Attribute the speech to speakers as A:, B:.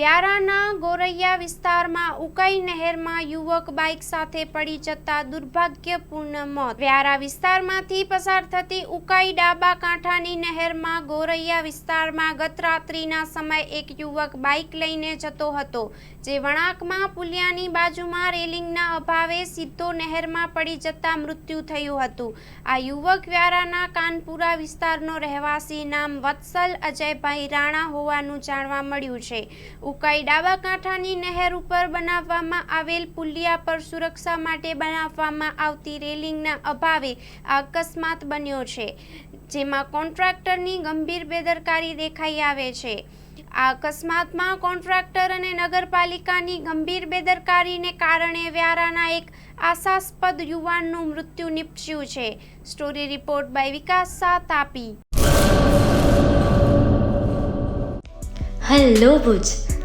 A: વ્યારાના ગોરૈયા વિસ્તારમાં ઉકાઈ નહેરમાં યુવક બાઇક સાથે પડી જતા દુર્ભાગ્યપૂર્ણ મોત. વ્યારા વિસ્તારમાંથી પસાર થતી ઉકાઈ ડાબા કાંઠાની નહેરમાં ગોરૈયા વિસ્તારમાં ગત રાત્રિના સમયે એક યુવક બાઇક લઈને જતો હતો, જે વણાકમાં પુલિયાની બાજુમાં રેલિંગના અભાવે સીધો નહેરમાં પડી જતા મૃત્યુ થયું હતું. આ યુવક વ્યારાના કાનપુરા વિસ્તારનો રહેવાસી નામ વત્સલ અજયભાઈ રાણા હોવાનું જાણવા મળ્યું છે. ઉકાઈ ડાબા કાંઠાની નહેર ઉપર બનાવવામાં આવેલ પુલિયા પર સુરક્ષા માટે બનાવવામાં આવતી રેલિંગના અભાવે અકસ્માત બન્યો છે, જેમાં કોન્ટ્રાક્ટરની ગંભીર બેદરકારી દેખાઈ આવે છે. આ અકસ્માતમાં કોન્ટ્રાક્ટર અને નગરપાલિકાની ગંભીર બેદરકારીને કારણે વ્યારાના એક આશાસ્પદ યુવાનનું મૃત્યુ નિપજ્યું છે. Story report by Vikas Shah, Tapi.
B: Hello Bhuj.